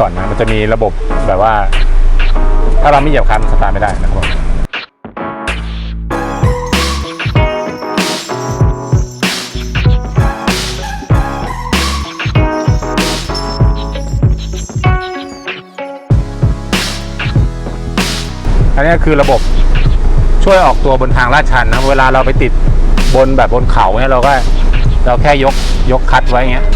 ก่อนนะมันจะมีระบบแบบว่า ถ้าเราไม่เหยียบคันสตาร์ทไม่ได้นะครับอันนี้คือระบบช่วยออกตัวบนทางลาดชันนะเวลาเราไปติดบนแบบบนเขาเนี่ยเราก็เราแค่ยกยกคัดไว้เงี้ย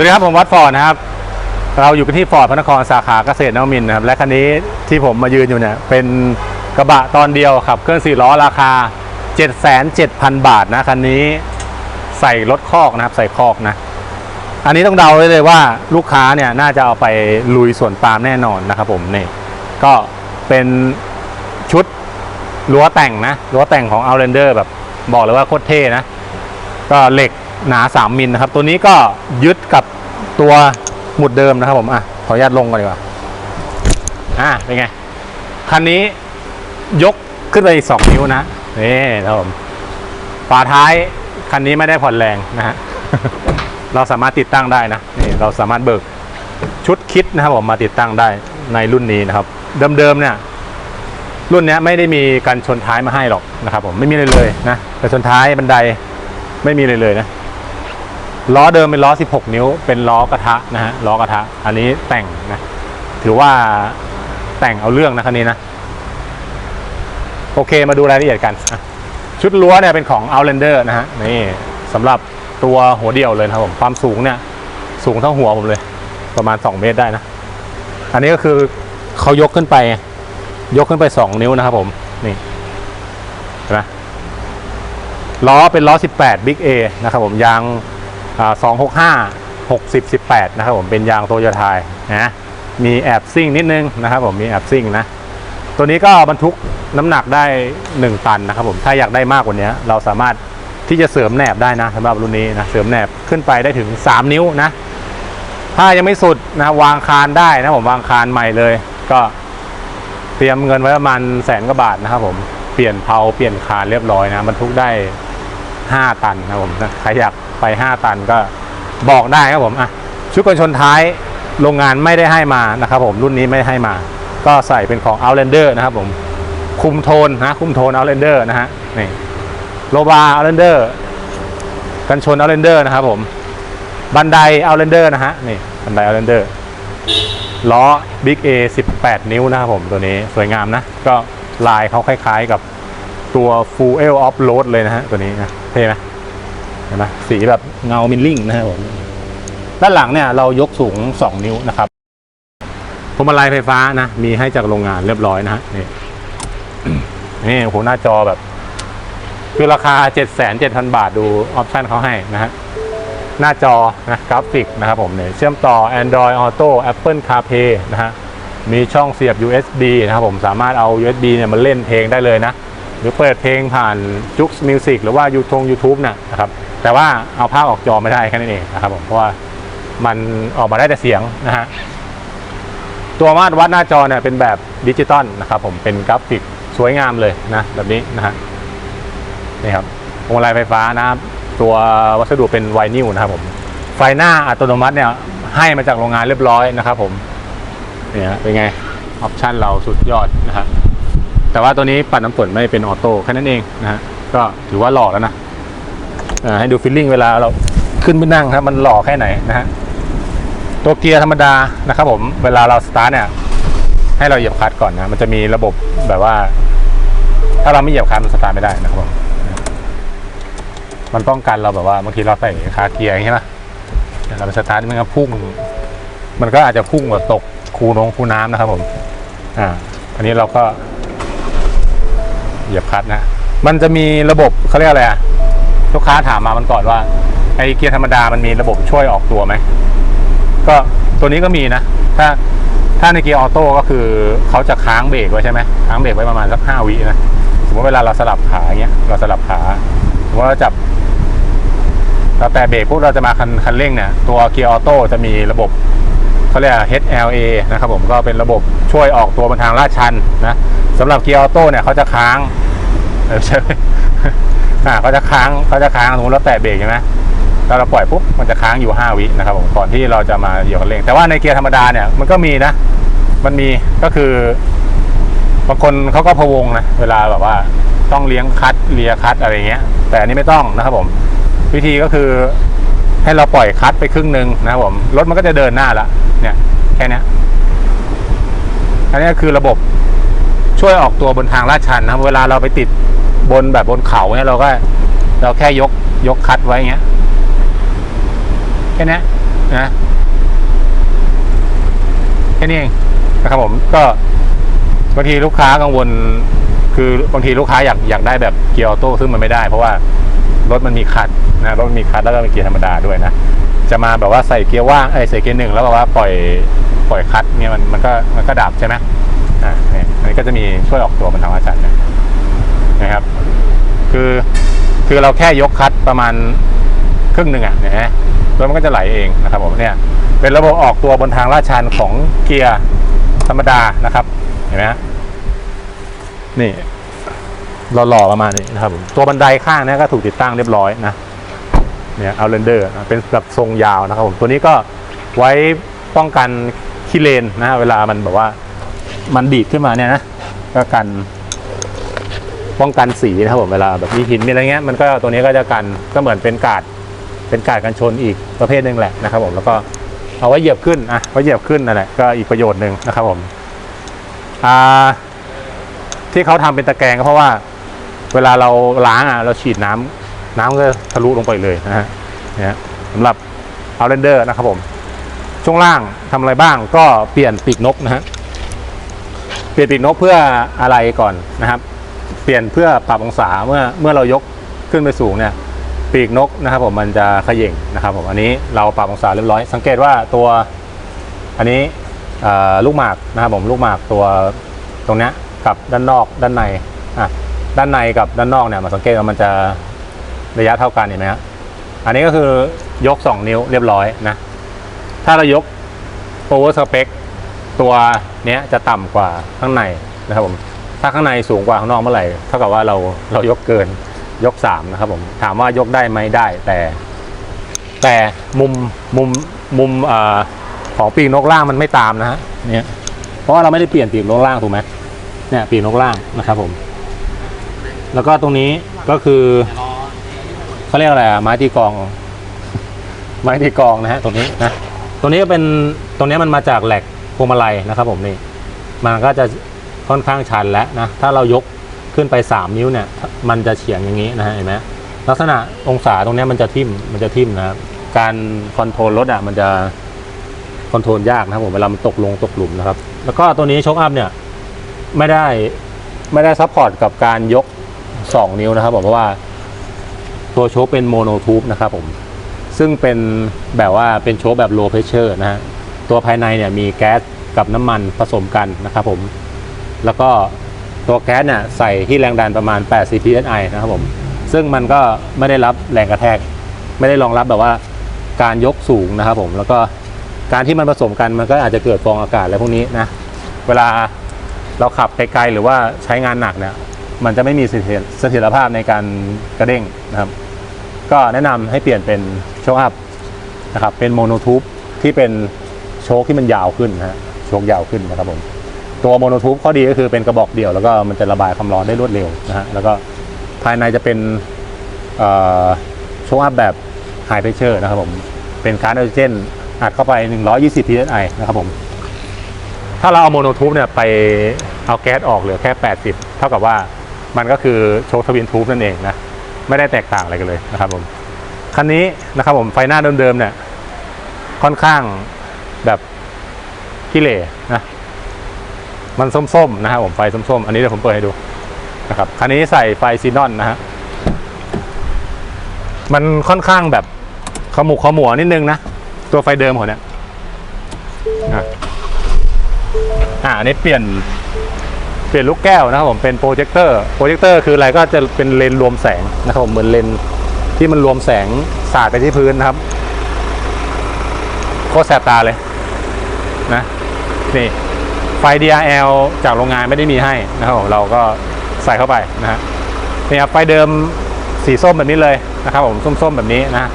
วัสดีครับ ผมวัดฟอร์ดนะครับ เราอยู่กันที่ฟอร์ดพระนครสาขาเกษตรนวมินนะครับ และคันนี้ที่ผมมายืนอยู่เนี่ย เป็นกระบะตอนเดียวขับเคลื่อนสี่ล้อราคา 7,700บาทนะคันนี้ใส่รถคอกนะครับ ใส่คอกนะ อันนี้ต้องเดาไว้เลยว่าลูกค้าเนี่ยน่าจะเอาไปลุยสวนปาล์มแน่นอนนะครับผมนี่ก็เป็นชุดรั้วแต่งนะรั้วแต่งของ Outlander แบบบอกเลยว่าโคตรเท่นะ ก็เหล็ก หนา 3 มิลนะครับ ตัวนี้ก็ยึดกับตัวหมุดเดิมนะครับผมอะขออนุญาตลงก่อนดีกว่าอะเป็นไง คันนี้ยกขึ้นไปอีก2นิ้วนะนี่นะครับผมฝาท้ายคันนี้ไม่ได้ผ่อนแรงนะฮะเราสามารถติดตั้งได้นะนี่เราสามารถเบิกชุดคิดนะครับผมมาติดตั้งได้ในรุ่นนี้นะครับ เดิมๆเนี่ย รุ่นเนี้ยไม่ได้มีการชนท้ายมาให้หรอกนะครับ ผมไม่มีเลยเลยนะแต่ชนท้ายบันไดไม่มีเลยเลยนะ ล้อเดิมเป็นล้อ 16 นิ้ว เป็นล้อกระทะนะฮะล้อกระทะ อันนี้แต่งนะถือว่าแต่งเอาเรื่องนะคันนี้นะ โอเคมาดูรายละเอียดกัน ชุดรั้วเนี่ยเป็นของ Outlander นะฮะนี่สำหรับตัวหัวเดี่ยวเลยครับผมความสูงเนี่ย สูงเท่าหัวผมเลย ประมาณ 2 เมตรได้นะ อันนี้ก็คือเขายกขึ้นไป ยกขึ้นไป 2 นิ้วนะครับผมนี่นไหมล้อเป็นล้อ 18 Big A นะครับผมยาง อ่า265 60 18นะครับผมเป็นยางโตโยต้านะมีแอบซิ่งนิดนึงนะครับผมมีแอบซิ่งนะตัวนี้ก็บรรทุกน้ำหนักได้ 1 ตันนะครับผมถ้าอยากได้มากกว่านี้เราสามารถที่จะเสริมแหนบได้นะสำหรับรุ่นนี้นะเสริมแหนบขึ้นไปได้ถึง 3 นิ้วนะ ถ้ายังไม่สุดนะวางคานได้นะผมวางคานใหม่เลย ก็เตรียมเงินไว้ประมาณแสนกว่าบาทนะครับผมเปลี่ยนเพลาเปลี่ยนคานเรียบร้อยนะบรรทุกได้ 5 ตันนะครับผมนะใครอยาก ไป 5 ตันก็บอกได้ครับผมอะชุดกันชนท้ายโรงงานไม่ได้ให้มานะครับผมรุ่นนี้ไม่ได้ให้มา ก็ใส่เป็นของ Outlander นะครับผมคุมโทนนะคุมโทน Outlander นะฮะนี่โลบา Outlander กันชน Outlander นะครับผมบันได Outlander นะฮะนี่บันได Outlander ล้อ Big A 18 นิ้วนะครับผมตัวนี้สวยงามนะ ก็ลายเขาคล้ายๆกับตัว Full L Off Road เลยนะฮะตัวนี้นะเท่ไหม ห็นไหมสีแบบเงามิลลิ่งนะครับผมด้านหลังเนี่ยเรายกสูง 2 นิ้วนะครับพวงมาลัยไฟฟ้านะ มีให้จากโรงงานเรียบร้อยนะฮะนี่นี่โหหน้าจอแบบ คือราคา 77,000 บาทดูออปชันเขาให้นะฮะหน้าจอนะกราฟิกนะครับผมเนี่ยเชื่อมต่อ Android Auto Apple CarPlay นะฮะมีช่องเสียบ USB นะครับผมสามารถเอา USB เนี่ยมาเล่นเพลงได้เลยนะ หรือเปิดเพลงผ่าน Jux Music หรือว่า YouTube YouTube นะครับ แต่ว่าเอาภาพออกจอไม่ได้แค่นั้นเองนะครับผมเพราะว่ามันออกมาได้แต่เสียงนะฮะตัวมาตรวัดหน้าจอเนี่ยเป็นแบบดิจิตอลนะครับผมเป็นกราฟิกสวยงามเลยนะแบบนี้นะฮะนี่ครับพวงมาลัยไฟฟ้านะครับตัววัสดุเป็นไวนิลนะครับผมไฟหน้าอัตโนมัติเนี่ยให้มาจากโรงงานเรียบร้อยนะครับผมเนี่ยเป็นไงออปชันเราสุดยอดนะฮะ แต่ว่าตัวนี้ปัดน้ำฝนไม่เป็นออโต้แค่นั้นเองนะฮะก็ถือว่าหล่อแล้วนะอ่าให้ดูฟีลลิ่งเวลาเราขึ้นไปนั่งครับมันหล่อแค่ไหนนะฮะตัวเกียร์ธรรมดานะครับผมเวลาเราสตาร์ทเนี่ยให้เราเหยียบคลัตช์ก่อนนะมันจะมีระบบแบบว่า ถ้าเราไม่เหยียบคลัตช์มันสตาร์ทไม่ได้นะครับผมมันป้องกันเราแบบว่าบางทีเราใส่คาเกียร์อย่างนี้ใช่ไหมเราไปสตาร์ทมันก็พุ่ง มันก็อาจจะพุ่งแบบตกคูนงคูน้ำนะครับผม อ่าอันนี้เราก็ เหยียบคลัตช์นะ มันจะมีระบบเขาเรียกอะไรอะลูกค้าถามมามันก่อนว่าไอเกียร์ธรรมดามันมีระบบช่วยออกตัวไหมก็ตัวนี้ก็มีนะ ถ้าถ้าในเกียร์ออโต้ก็คือเขาจะค้างเบรกไว้ใช่ไหมค้างเบรกไว้ประมาณสักห้าวินะสมมติเวลาเราสลับขาอย่างเงี้ยเราสลับขาสมมติเราจับเราแตะเบรกปุ๊บเราจะมาคันคันเร่งเนี่ยตัวเกียร์ออโต้จะมีระบบ เขาเรียก HLA นะครับผมก็เป็นระบบช่วยออกตัวบนทางลาดชันนะสำหรับเกียร์ออโต้เนี่ยเขาจะค้างออใช่อ่าเขาจะค้างเขาจะค้างสมมติเราแตะเบรกใช่ไหมถ้าเราปล่อยปุ๊บมันจะค้างอยู่ 5 วินะครับผมก่อนที่เราจะมาเหยียบคันเร่งแต่ว่าในเกียร์ธรรมดาเนี่ยมันก็มีนะ มันมีก็คือบางคนเขาก็พะวงนะเวลาแบบว่าต้องเลี้ยงคัดเลียคัดอะไรเงี้ย แต่อันนี้ไม่ต้องนะครับผม วิธีก็คือ ให้เราปล่อยคัดไปครึ่งหนึ่งนะครับผมรถมันก็จะเดินหน้าละเนี่ย แค่นี้อันนี้คือระบบช่วยออกตัวบนทางลาดชันนะครับเวลาเราไปติดบนแบบบนเขาเนี่ยเราก็ เราแค่ยกยกคัดไว้เงี้ยแค่นี้นะแค่นี้เองนะครับผมก็บางทีลูกค้ากังวล คือบางทีลูกค้าอยากอยากได้แบบเกียร์ออโต้ซึ่งมันไม่ได้เพราะว่า รถมันมีคัดนะรถมันมีคัดแล้วก็เป็นเกียร์ธรรมดาด้วยนะจะมาแบบว่าใส่เกียร์ว่างไอ้ใส่เกียร์หนึ่งแล้วแบบว่าปล่อยปล่อยคัดเนี่ยมันมันก็มันก็ดับใช่ไหมอ่าเนี่ยอันนี้ก็จะมีช่วยออกตัวบนทางอาจารย์นะนะครับ คือคือเราแค่ยกคัดประมาณครึ่งหนึ่งอะเนี่ยฮะรถมันก็จะไหลเองนะครับผมเนี่ยเป็นระบบออกตัวบนทางลาดชันของเกียร์ธรรมดานะครับเห็นไหมฮะนี่ หล่อๆประมาณนี้นะครับผมตัวบันไดข้างนี้ก็ถูกติดตั้งเรียบร้อยนะเนี่ยเอาเรนเดอร์เป็นแบบทรงยาวนะครับผมตัวนี้ก็ไว้ป้องกันขี้เลนนะเวลามันแบบว่ามันดีดขึ้นมาเนี่ยนะก็กันป้องกันสีนะครับผมเวลาแบบมีหินมีอะไรเงี้ยมันก็ตัวนี้ก็จะกันก็เหมือนเป็นกาดเป็นกาดกันชนอีกประเภทหนึ่งแหละนะครับผมแล้วก็เอาไว้เหยียบขึ้นอะไว้เหยียบขึ้นนั่นแหละก็อีกประโยชน์หนึ่งนะครับผมอ่าที่เขาทำเป็นตะแกรงก็เพราะว่า เวลาเราล้างอะเราฉีดน้ำน้ำก็ทะลุลงไปเลยนะฮะเนี่ยสำหรับเอาเรนเดอร์นะครับผม ช่วงล่างทำอะไรบ้างก็เปลี่ยนปีกนกนะฮะเปลี่ยนปีกนกเพื่ออะไรก่อนนะครับ เปลี่ยนเพื่อปรับองศาเมื่อเมื่อเรายกขึ้นไปสูงเนี่ยปีกนกนะครับผมมันจะเขย่งนะครับผมอันนี้เราปรับองศาเรียบร้อย สังเกตว่าตัวอันนี้ลูกหมากนะครับผมลูกหมากตัวตรงนี้กับด้านนอกด้านในอะ ด้านในกับด้านนอกเนี่ยมาสังเกตว่ามันจะระยะเท่ากันเห็นไหมฮะอันนี้ก็คือยก 2 นิ้วเรียบร้อยนะ ถ้าเรายก power spec ตัวเนี้ยจะต่ำกว่าข้างในนะครับผมถ้าข้างในสูงกว่าข้างนอกเมื่อไหร่เท่ากับว่าเราเรายกเกินยก 3 นะครับผมถามว่ายกได้ไหมได้แต่ แต่มุมมุมมุมอของปีกนกล่างมันไม่ตามนะฮะเนี่ยเพราะว่าเราไม่ได้เปลี่ยนปีกนกล่างถูกไหมเนี่ยปีกนกล่างนะครับผม แล้วก็ตรงนี้ก็คือเขาเรียกอะไรอะไม้ตีกอง ไม้ตีกองนะฮะตรงนี้นะตรงนี้ก็เป็นตรงนี้มันมาจากแหลกพวงมาลัยนะครับ ผมนี่มันก็จะค่อนข้างชันแล้วนะถ้าเรายกขึ้นไป 3 นิ้วเนี่ย มันจะเฉียงอย่างนี้นะฮะเห็นไหมลักษณะองศาตรงนี้มันจะทิ่มมันจะทิ่มนะครับการคอนโทรลรถอะมันจะคอนโทรลยากนะครับผมเวลามันตกลงตกหลุมนะครับ แล้วก็ตัวนี้โชคอัพเนี่ย ไม่ได้ไม่ได้ซัพพอร์ตกับการยก 2 นิ้วนะครับผมเพราะว่าตัวโชคเป็นโมโนทูบนะครับผมซึ่งเป็นแบบว่าเป็นโชคแบบ low pressure นะฮะตัวภายในเนี่ยมีแก๊สกับน้ำมันผสมกันนะครับผมแล้วก็ตัวแก๊สเนี่ยใส่ที่แรงดันประมาณ 8 cpsi นะครับผมซึ่งมันก็ไม่ได้รับแรงกระแทก ไม่ได้รองรับแบบว่าการยกสูงนะครับผมแล้วก็การที่มันผสมกันมันก็อาจจะเกิดฟองอากาศอะไรพวกนี้นะเวลาเราขับไกลๆหรือว่าใช้งานหนักเนี่ย มันจะไม่มีเสถียรเสถียรภาพในการกระเด้งนะครับ ก็แนะนำให้เปลี่ยนเป็นโชคอัพนะครับ เป็นโมโนทูบที่เป็นโชคที่มันยาวขึ้นนะฮะโชคยาวขึ้นนะครับผมตัวโมโนทูบข้อดีก็คือเป็นกระบอกเดี่ยวแล้วก็มันจะระบายความร้อนได้รวดเร็วนะฮะแล้วก็ภายในจะเป็นโชคอัพแบบไฮเพรสเชอร์นะครับผมเป็นก๊าซไนโตรเจนอัดเข้าไป 120 psi นะครับผมถ้าเราเอาโมโนทูบเนี่ยไปเอาแก๊สออกเหลือแค่ 80 เท่ากับว่า มันก็คือโชคทวินทูบนั่นเองนะไม่ได้แตกต่างอะไรกันเลยนะครับผมคันนี้นะครับผมไฟหน้าเดิมๆเนี่ยค่อนข้างแบบขี้เหร่นะมันส้มๆนะครับผมไฟส้มๆ อันนี้เดี๋ยวผมเปิดให้ดูนะครับคันนี้ใส่ไฟซีนอนนะฮะมันค่อนข้างแบบขมุกขมัวนิดนึงนะ ตัวไฟเดิมของเนี่ยอะอ่าอันนี้เปลี่ยน เปลี่ยนลูกแก้วนะครับผมเป็นโปรเจคเตอร์โปรเจคเตอร์คืออะไรก็จะเป็นเลนรวมแสงนะครับผมเหมือนเลนที่มันรวมแสงสาดไปที่พื้นนะครับโคตรแสบตาเลยนะนี่ไฟ DRL จากโรงงานไม่ได้มีให้นะครับผมเราก็ใส่เข้าไปนะฮะนี่ครับไฟเดิมสีส้มแบบนี้เลยนะครับผมส้มๆแบบนี้นะ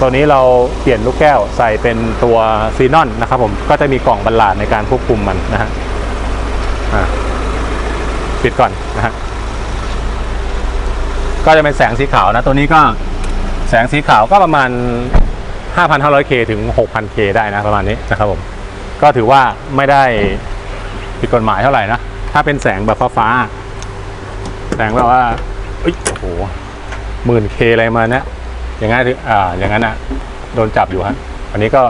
ตัวนี้เราเปลี่ยนลูกแก้วใส่เป็นตัวซีนอนนะครับผมก็จะมีกล่องบรรลาดในการควบคุมมันนะฮะอะ ปิดก่อนนะฮะก็จะเป็นแสงสีขาวนะ ตัวนี้ก็แสงสีขาวก็ประมาณ 5,500K ถึง 6,000K ได้นะประมาณนี้นะครับผม ก็ถือว่าไม่ได้ผิดกฎหมายเท่าไหร่นะ ถ้าเป็นแสงแบบฟ้าแสงแบบว่าเอ้ยโอ้โหหมื่นเคอะไรมาเนี่ยอย่างนั้นถืออ่าอย่างนั้นอะโดนจับอยู่ฮะอันนี้ก็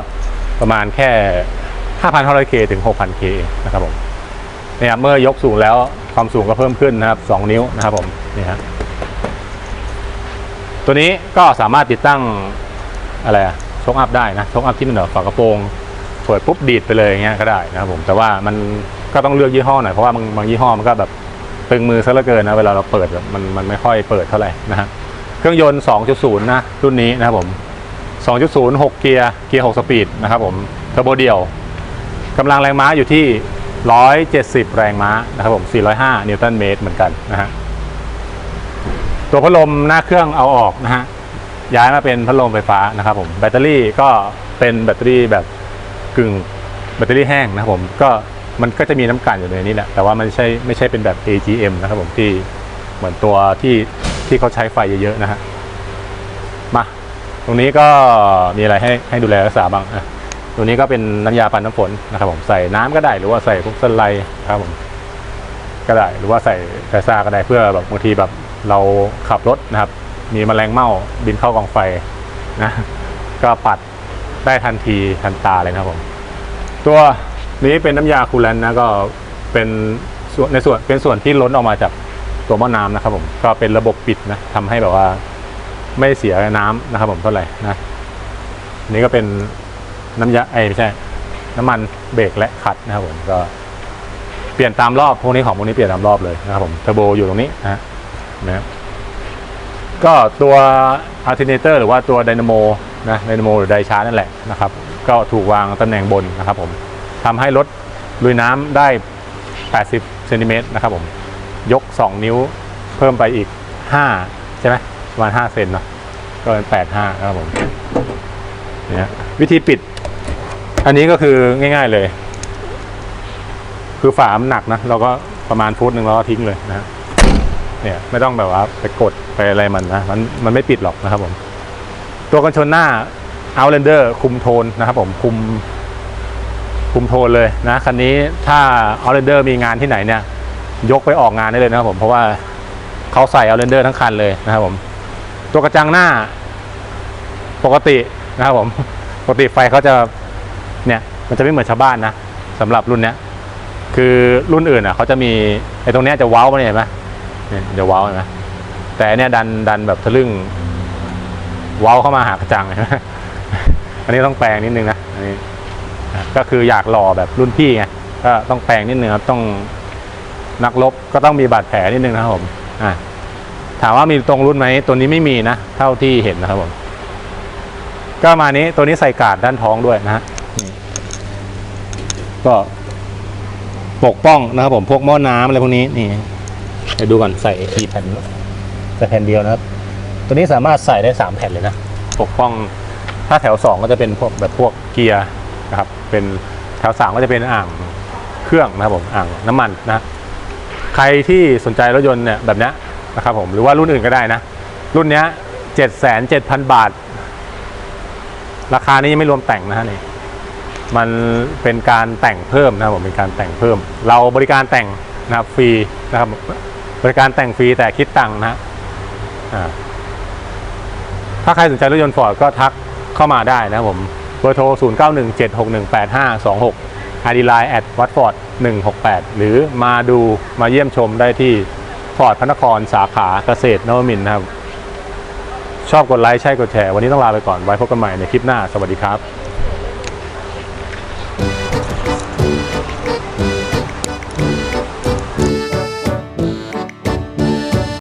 ประมาณแค่ 5,500K ถึง 6,000K เองนะครับผมเนี่ยเมื่อยกสูงแล้ว ความสูงก็เพิ่มขึ้นนะครับ 2 นิ้วนะครับผมนี่ฮะตัวนี้ก็สามารถติดตั้งอะไรชกอัพได้นะชกอัพที่มันแบบฝากระโปรงเปิดปุ๊บดีดไปเลยอย่างเงี้ยก็ได้นะครับผมแต่ว่ามันก็ต้องเลือกยี่ห้อหน่อยเพราะว่าบางบางยี่ห้อมันก็แบบตึงมือซะเหลือเกินนะเวลาเราเปิดมันมันไม่ค่อยเปิดเท่าไหร่นะฮะเครื่องยนต์ 2.0 นะรุ่นนี้นะครับผม 2.0 6 เกียร์เกียร์ 6 สปีดนะครับผมเทอร์โบเดียวกำลังแรงม้าอยู่ที่ 170 แรงม้านะครับผม 405 นิวตันเมตรเหมือนกันนะฮะ ตัวพัดลมหน้าเครื่องเอาออกนะฮะ ย้ายมาเป็นพัดลมไฟฟ้านะครับผม แบตเตอรี่ก็เป็นแบตเตอรี่แบบกึ่งแบตเตอรี่แห้งนะครับผม ก็มันก็จะมีน้ำกันอยู่ในนี้แหละ แต่ว่ามันไม่ใช่ไม่ใช่เป็นแบบ AGM นะครับผมที่เหมือนตัวที่ที่เขาใช้ไฟเยอะๆนะฮะ มา ตรงนี้ก็มีอะไรให้ให้ดูแลรักษาบ้างอะ ตรงนี้ก็เป็นน้ำยาปันน้ำฝนนะครับผมใส่น้ำก็ได้หรือว่าใส่พวกสไลด์ครับผมก็ได้หรือว่าใส่ไฟซ่าก็ได้เพื่อแบบบางทีแบบเราขับรถนะครับ มีแมลงเม่าบินเข้ากองไฟนะก็ปัดได้ทันทีทันตาเลยนะครับผม ตัวนี้เป็นน้ำยาคูลแลนนะก็เป็นส่วนในส่วนเป็นส่วนที่ล้นออกมาจากตัวหม้อน้ำนะครับผมก็เป็นระบบปิดนะทำให้แบบว่าไม่เสียน้ำนะครับผมเท่าไหร่นะนนี้ก็เป็น น้ำยาไอ้ไม่ใช่ น้ำมันเบรกและขัดนะครับผมก็เปลี่ยนตามรอบพวกนี้ของพวกนี้เปลี่ยนตามรอบเลยนะครับผมเทอร์โบอยู่ตรงนี้นะฮะนะครับก็ตัว alternator หรือว่าตัว dynamo นะ dynamo หรือไดชาร์นั่นแหละนะครับ ก็ถูกวางตำแหน่งบนนะครับผมทำให้รถลุยน้ำได้ 80เซนติเมตรนะครับผมยก 2 นิ้วเพิ่มไปอีก 5 ใช่ไหมประมาณ 5 เซนเนาะก็เป็น 85 นะครับผมเนี่ยวิธีปิด อันนี้ก็คือง่าย ๆเลย คือฝามันหนักนะเราก็ประมาณฟุตหนึ่งเราก็ทิ้งเลยนะฮะเนี่ยไม่ต้องแบบว่าไปกดไปอะไรมันนะมันมันไม่ปิดหรอกนะครับผม ตัวกันชนหน้า Outlander คุมโทนนะครับผมคุมคุมโทนเลยนะคันนี้ถ้า Outlander มีงานที่ไหนเนี่ย ยกไปออกงานได้เลยนะครับผมเพราะว่าเขาใส่ Outlander ทั้งคันเลยนะครับผม ตัวกระจังหน้า ปกตินะครับผม ปกติไฟเขาจะ มันจะไม่เหมือนชาวบ้านนะสำหรับรุ่นเนี้ยคือรุ่นอื่นอะเขาจะมีไอ้ตรงเนี้ยจะเว้ามาเนี่ยเห็นไหมเนี่ยจะเว้าเห็นไหมแต่เนี้ยดันดันแบบทะลึ่งเว้าเข้ามาหากระจังเห็นไหมอันนี้ต้องแปลงนิดนึงนะอันนี้ก็คืออยากหล่อแบบรุ่นพี่ไงก็ต้องแปลงนิดนึงครับต้องนักรบก็ต้องมีบาดแผลนิดนึงนะครับผมอะถามว่ามีตรงรุ่นไหมตัวนี้ไม่มีนะเท่าที่เห็นนะครับผมก็มานี้ตัวนี้ใส่กาดด้านท้องด้วยนะฮะ ก็ปกป้องนะครับผมพวกหม้อน้ำอะไรพวกนี้นี่เดี๋ยวดูก่อนใส่กี่แผ่นใส่แผ่นเดียวนะครับ ตัวนี้สามารถใส่ได้สามแผ่นเลยนะปกป้องถ้าแถวสองก็จะเป็นพวกแบบพวกเกียร์นะครับ เป็นแถวสามก็จะเป็นอ่างเครื่องนะครับผมอ่างน้ำมันนะใครที่สนใจรถยนต์เนี่ยแบบนี้นะครับผมหรือว่ารุ่นอื่นก็ได้นะ รุ่นเนี้ยเจ็ดแสนเจ็ดพันบาท ราคานี้ยังไม่รวมแต่งนะฮะนี่ มันเป็นการแต่งเพิ่มนะครับผมเป็นการแต่งเพิ่ม เราบริการแต่งนะครับฟรีนะครับ บริการแต่งฟรีแต่คิดตังค์นะถ้าใครสนใจรถยนต์ฟอร์ดก็ทักเข้ามาได้นะครับผมเบอร์โทร 0 9 1 7 6 1 8 5 2 6 ID Line at Watford 168หรือมาดูมาเยี่ยมชมได้ที่ฟอร์ดพระนครสาขาเกษตรนวมินนะครับ ชอบกดไลค์ใช่กดแชร์ วันนี้ต้องลาไปก่อนไว้พบกันใหม่ในคลิปหน้า สวัสดีครับ